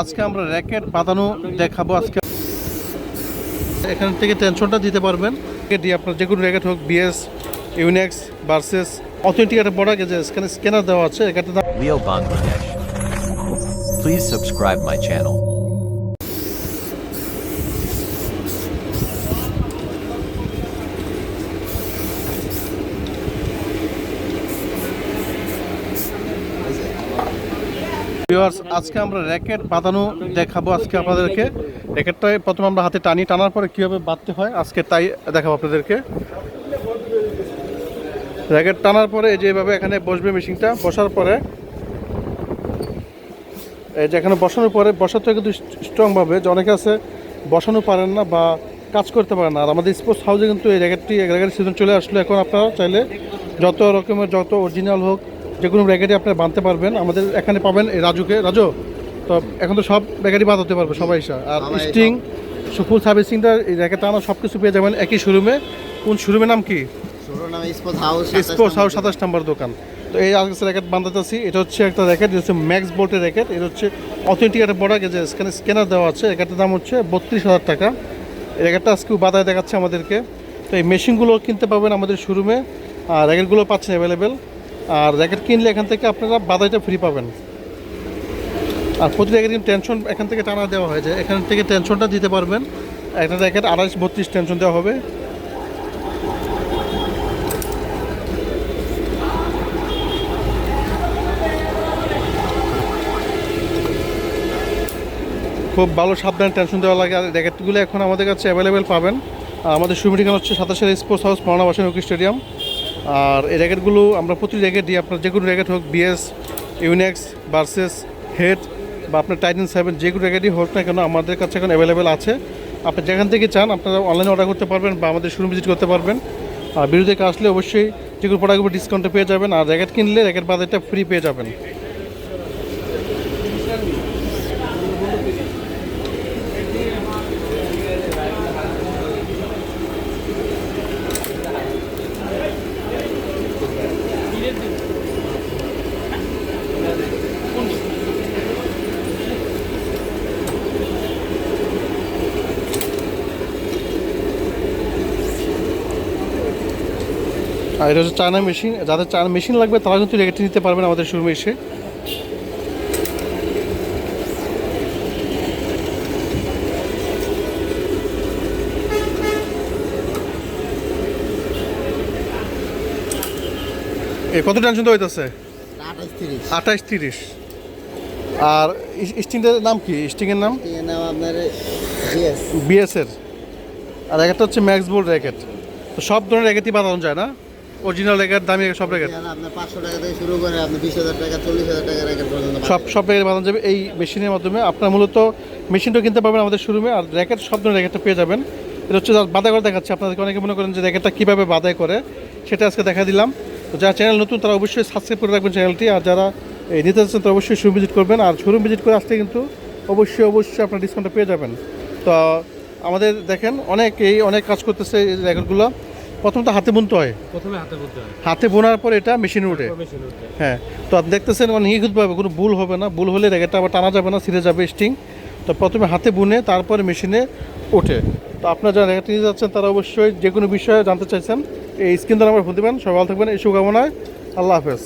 আজকে আমরা র্যাকেট বাঁধানো দেখাবো আজকে। এখান থেকে টেনশনটা দিতে পারবেন। দিয়ে আপনার যে কোনো র্যাকেট হোক বিএস ইউনেক্স ভার্সেস অথেন্টিক একটা বড় গেছে এখানে স্ক্যানার দেওয়া আছে এখানে দাম সাবস্ক্রাইব মাই Please ভিউয়ার্স আজকে আমরা র্যাকেট বাঁধানো দেখাবো আজকে আপনাদেরকে। র্যাকেটটায় প্রথমে আমরা হাতে টানি, টানার পরে কীভাবে বাঁধতে হয়, আজকে তাই দেখাবো আপনাদেরকে। র্যাকেট টানার পরে এই যে এভাবে এখানে বসবে মেশিনটা, বসার পরে এই যে এখানে বসানোর পরে, বসাতে কিন্তু স্ট্রংভাবে যে অনেকে আছে বসানো পারেন না বা কাজ করতে পারেন না। আর আমাদের স্পোর্টস হাউসে কিন্তু এই র্যাকেটটি র্যাকেট সিজন চলে আসলো। এখন আপনারা চাইলে যত রকমের, যত অরিজিনাল হোক যে কোনো র্যাকেটই আপনারা বাঁধতে পারবেন। আমাদের এখানে পাবেন এই রাজুকে। রাজু তো এখন তো সব র্যাকেটই বাঁধাতে পারবে সবাই আর স্টিং ফুল সার্ভিসিংটা এই র্যাকেট টানা সব কিছু পেয়ে যাবেন একই শোরুমে। কোন শোরুমের নাম কি? স্পোর্টস হাউস সাতাশ নাম্বার দোকান। তো এই আজকে র্যাকেট বান্ধাতেছি এটা হচ্ছে একটা র্যাকেট এটা হচ্ছে ম্যাক্স বোল্টের র্যাকেট। এটা হচ্ছে অথেন্টিক একটা বড় গেছে এখানে স্ক্যানার দেওয়া আছে। র্যাকেটের দাম হচ্ছে বত্রিশ হাজার টাকা। এই র্যাকেটটা আজকে বাদায় দেখাচ্ছে আমাদেরকে। তো এই মেশিনগুলো কিনতে পাবেন আমাদের শোরুমে। আর র্যাকেটগুলো পাচ্ছেন অ্যাভেলেবেল আর র্যাকেট কিনলে এখান থেকে আপনারা বাদাইটা ফ্রি পাবেন। আর প্রতি র্যাকেট কিন্তু টেনশন এখান থেকে টানা দেওয়া হয়ে যায় এখান থেকে টেনশনটা দিতে পারবেন। একটা র্যাকেট আড়াইশ, বত্রিশ টেনশন দেওয়া হবে। খুব ভালো সাবধানে টেনশন দেওয়া লাগে। আর র্যাকেটগুলো এখন আমাদের কাছে অ্যাভেলেবেল পাবেন। আমাদের ঠিকানা হচ্ছে সাতাশের স্পোর্টস হাউস মহানাবাসন হকি স্টেডিয়াম আর এই র্যাকেটগুলো আমরা প্রতি র্যাকেট দিই আপনার যে কোনো র্যাকেট হোক, বিএস, ইউনেক্স ভার্সেস হেড বা আপনার টাইটেন সেভেন যে কোনো র্যাকেটই হোক না কেন, আমাদের কাছে এখন অ্যাভেলেবেল আছে। আপনি যেখান থেকে চান, আপনারা অনলাইনে অর্ডার করতে পারবেন বা আমাদের শোরুম ভিজিট করতে পারবেন। আর বিরুদ্ধে আসলে অবশ্যই যে কোনো প্রোডাক্টের ডিসকাউন্টে পেয়ে যাবেন। আর র্যাকেট কিনলে র্যাকেট বাজারটা ফ্রি পেয়ে যাবেন। আর এটা হচ্ছে চায়না মেশিন। যাদের চায়না মেশিন লাগবে তারা কিন্তু রেখে নিতে পারবেন আমাদের শোরুমে এসে। কত টেনশন তো হইতেছে? আঠাশ তিরিশ আঠাইশ তিরিশ আর স্টিংয়ের নাম কি? স্টিংয়ের নাম? নাম আপনার বিএসের। আর একটা হচ্ছে ম্যাক্স বোল্ড র্যাকেট। তো সব ধরনের র্যাকেটই বানানো যায় না? অরিজিনাল র্যাকেট দামি সব আপনার পাঁচশো টাকা থেকে শুরু করে আপনি বিশ হাজার টাকা চল্লিশ হাজার টাকা পর্যন্ত সব সব র্যাকেট বানানো যাবে এই মেশিনের মাধ্যমে। আপনার মূলত মেশিনটা কিনতে পারবেন আমাদের শোরুমে আর র্যাকেট সব ধরনের র্যাকেটটা পেয়ে যাবেন। এটা হচ্ছে বাদাই করে দেখাচ্ছে। আপনাদেরকে অনেকে মনে করেন যে র্যাকেটটা কীভাবে বাদাই করে সেটা আজকে দেখা দিলাম। তো যারা চ্যানেল নতুন তারা অবশ্যই সাবস্ক্রাইব করে রাখবেন চ্যানেলটি আর যারা এই নিতে চাচ্ছেন তারা অবশ্যই শোরুম ভিজিট করবেন। আর শোরুম ভিজিট করে আসলে কিন্তু অবশ্যই অবশ্যই আপনার ডিসকাউন্টটা পেয়ে যাবেন। তো আমাদের দেখেন অনেক এই অনেক কাজ করতেছে এই র্যাকেটগুলো প্রথমত হাতে বুনতে হয়। প্রথমে হাতে বুনতে হয়। হাতে বোনার পর এটা মেশিনে উঠে। হ্যাঁ তো আপনি দেখতেছেন মানে নিখুঁতভাবে কোনো ভুল হবে না। ভুল হলে রেগেটা আবার টানা যাবে না ছিঁড়ে যাবে স্টিং। তো প্রথমে হাতে বুনে তারপরে মেশিনে ওঠে তো আপনারা যারা রেগেটা নিয়ে যাচ্ছেন তারা অবশ্যই যে কোনো বিষয়ে জানতে চাইছেন এই স্ক্রিন দ্বারা আমার ফোন দেবেন। সবাই ভালো থাকবেন এই শুভকামনায়। আল্লাহ হাফেজ।